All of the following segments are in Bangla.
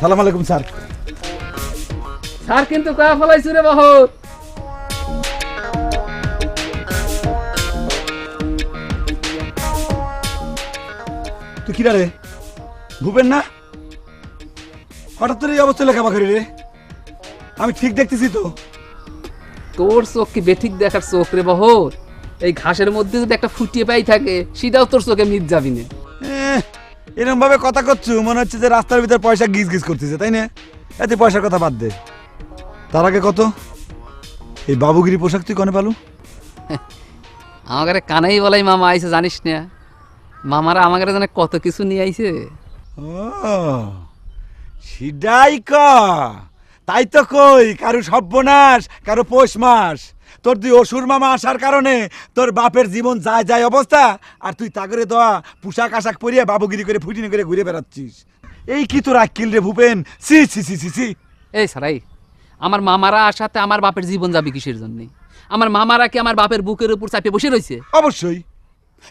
সালাম আলাইকুম স্যার। স্যার কিন্তু কয়া ফলাইছু রে বাহর তুই কিরা রে? ভূপেন না? হঠাৎ তোর এই অবস্থা লেখা বাকরি রে। আমি ঠিক দেখতেছি তো। তোর চোখ কি বেঠিক দেখার চোখ রে বহর এই ঘাসের মধ্যে যদি একটা ফুটিয়ে পাই থাকে সেটাও তোর চোখে মিট যাবি না। এরকম ভাবে কথা করছ মনে হচ্ছে যে রাস্তার ভিতর পয়সা গিজ গিজ করতেছে তাই না? এত পয়সার কথা বাদ দে। তার আগে কত? এই বাবুগিরি পোশাক তুই কনে পালু? আমাকে কানাই বলাই মামা আইছে জানিস না। মামারা আমাকে জানে কত কিছু নিয়ে আইছে। ও সিডাই ক। তাই তো কই কারও সর্বনাশ কারও পৌষ মাস তোর দুই অসুর মামা আসার কারণে তোর বাপের জীবন যায় যায় অবস্থা আর তুই তাগরে দেওয়া পোশাক আশাক পরিয়ে বাবুগিরি করে ফুটিনি করে ঘুরে বেড়াচ্ছিস। এই কি তোর আক্কিল রে ভূপেন? সি সি সি সি সি এই সারাই আমার মামারা আসাতে আমার বাপের জীবন যাবে কিসের জন্য? আমার মামারা কি আমার বাপের বুকের উপর চাপিয়ে বসে রয়েছে অবশ্যই।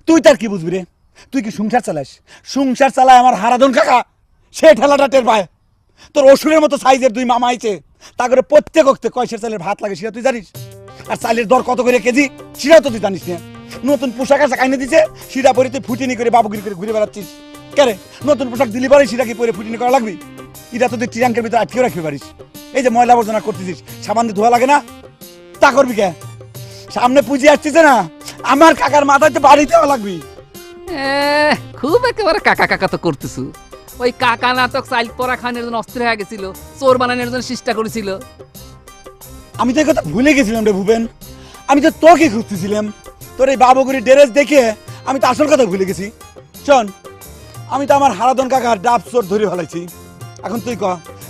তুই তার কি বুঝবি রে? তুই কি সংসার চালাস? সংসার চালায় আমার হারাধন কাকা সে ঠেলাটা টের পায়। তোর অসুরের মতো সাইজের দুই মামা আইছে তা করে প্রত্যেক অক্তে কয়সের চালের ভাত লাগে সেটা তুই জানিস? আর চালের দর কত করে কেজি? সেটাও তো তুই জানিস না। নতুন পোশাক আশাক আইনে দিছে, সেটা পরে তুই ফুটিনি করে বাবুগিরি করে ঘুরে বেড়াচ্ছিস। কেরে নতুন পোশাক দিলি পরে সেটা কি পরে ফুটিনি করা লাগবে? এটা তো তুই ট্রাঙ্কের ভিতরে আটকেও রাখতে পারিস। এই যে ময়লা আবর্জনা করতেছিস, সাবান দিয়ে ধোয়া লাগে না? তা করবি কে? সামনে পুঁজি আসছিস না? আমার কাকার মাথায় তো বাড়ি দেওয়া লাগবে। খুব একেবারে কাকা কাকা তো করতেছু। ওই কাকা নাটক চাইল পরা খানের জন্য অস্থির হয়ে গেছিল, চোর বানানোর জন্য চেষ্টা করেছিল। আমি তো এই কথা ভুলে গেছিলাম রে ভুবেন আমি তো তোকে খুঁজতেছিলাম। তোর এই বাবুগুড়ি ড্রেস দেখে আমি তো আসল কথা ভুলে গেছি। শোন আমি তো আমার হারাদন কাকার ডাব চোর ধরে ফেলাইছি। এখন তুই ক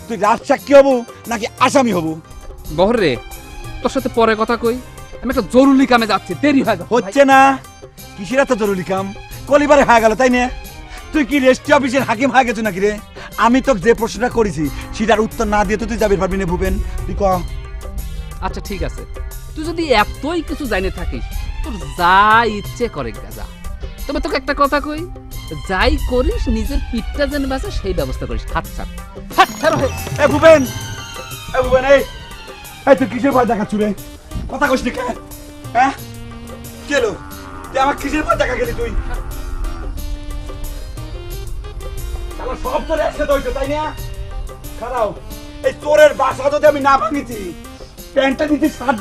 তুই রাজ সাক্ষী হবু নাকি আসামি হবু? বহর রে তোর সাথে পরে কথা কই? আমি একটা জরুরি কামে যাচ্ছি দেরি হয়ে যাচ্ছে। হচ্ছে না। কিসের এত জরুরি কাম? কলিবারে হয়ে গেল তাই না? তুই কি রেস্টি অফিসের হাকিম হয়ে গেছো নাকি রে? আমি তো যে প্রশ্নটা করেছি সেটার উত্তর না দিয়ে তো তুই যাবি পারবি না ভুবেন তুই ক। আচ্ছা ঠিক আছে। তুই যদি এতই কিছু জানে থাকিস, তোর যা ইচ্ছে করে যা তবে তোকে একটা কথা কই, যাই করিস, নিজের পিঠটা যেন বাঁচে, সেই ব্যবস্থা করিস। হাত ছাড়। এ ভুবেন এ ভুবেন এই এই তুই কিসের ভয় রে? কথা কইস হ্যাঁ? কেলো তুই আমার কিসের ভয় দেখা গেলি তুই? শালা সব তোর একসাথে হইতো, তাই না? খারাও, এই বাসা যদি আমি না ভাঙিছি पैंट दीदी सात